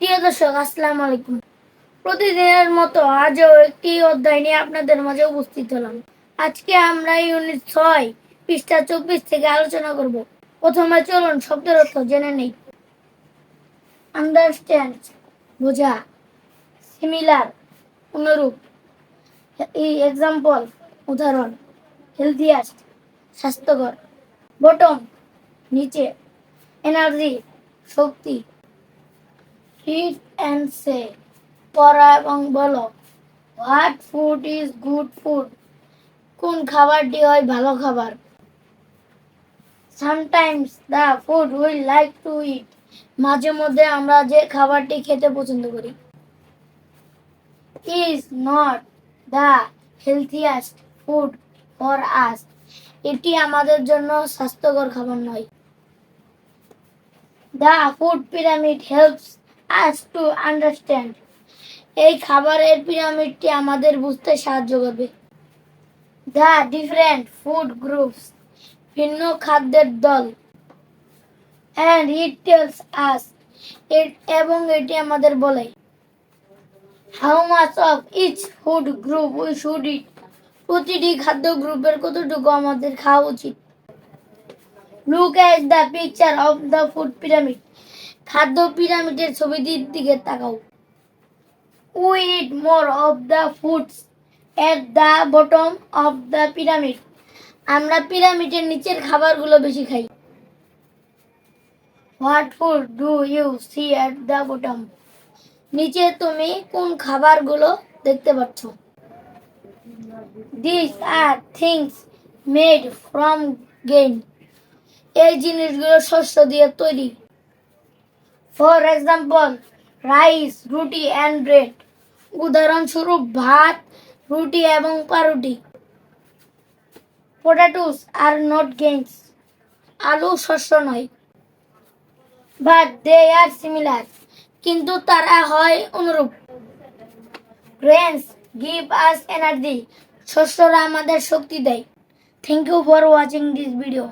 প্রিয় দর্শক, আসসালামু আলাইকুম। প্রতিদিনের মতো আজও একটি অধ্যায় নিয়ে আপনাদের মাঝে উপস্থিত হলাম। আজকে আমরা ইউনিট ছয়, পৃষ্ঠা চব্বিশ থেকে আলোচনা করব। প্রথমে চলুন শব্দের অর্থ জেনে নেই। আন্ডারস্ট্যান্ড বোঝা। সিমিলার অনুরূপ। এই এক্সাম্পল উদাহরণ। হেলদিয়াস্ট স্বাস্থ্যকর। বটম নিচে। এনার্জি শক্তি। রিড অ্যান্ড সে পড়া এবং বলো what food is good food কোন খাবারটি হয় ভালো খাবার? Sometimes the food we like to eat মাঝে মধ্যে আমরা যে খাবারটি খেতে পছন্দ করি is not the healthiest food for us এটি আমাদের জন্য স্বাস্থ্যকর খাবার নয়। The food pyramid helps us to understand এই খাবারের পিরামিডটি আমাদের বুঝতে সাহায্য করবে। দ্য ডিফারেন্ট ফুড গ্রুপস ভিন্ন খাদ্যের দল অ্যান্ড ইট টেলস আস এবং এটি আমাদের বলে। How much of each food group we should eat প্রতিটি খাদ্য গ্রুপের কতটুকু আমাদের খাওয়া উচিত? Look at the picture of the food pyramid খাদ্য পিরামিডের ছবিটির দিকে তাকাও। We eat more of the foods at the bottom of the pyramid আমরা পিরামিডের নিচের খাবারগুলো বেশি খাই। What food do you see at the bottom নিচে তুমি কোন খাবারগুলো দেখতে পাচ্ছ? This are things made from grain এই জিনিসগুলো শস্য দিয়ে তৈরি। For example rice roti and bread উদাহরণস্বরূপ ভাত, রুটি এবং পাউরুটি। পোটাটোস আর নট গেইনস আলু শস্য নয়। বাট দে আর সিমিলার কিন্তু তারা হয় অনুরূপ। গ্রেনস গিভ আস এনার্জি শস্যরা আমাদের শক্তি দেয়। Thank you for watching this video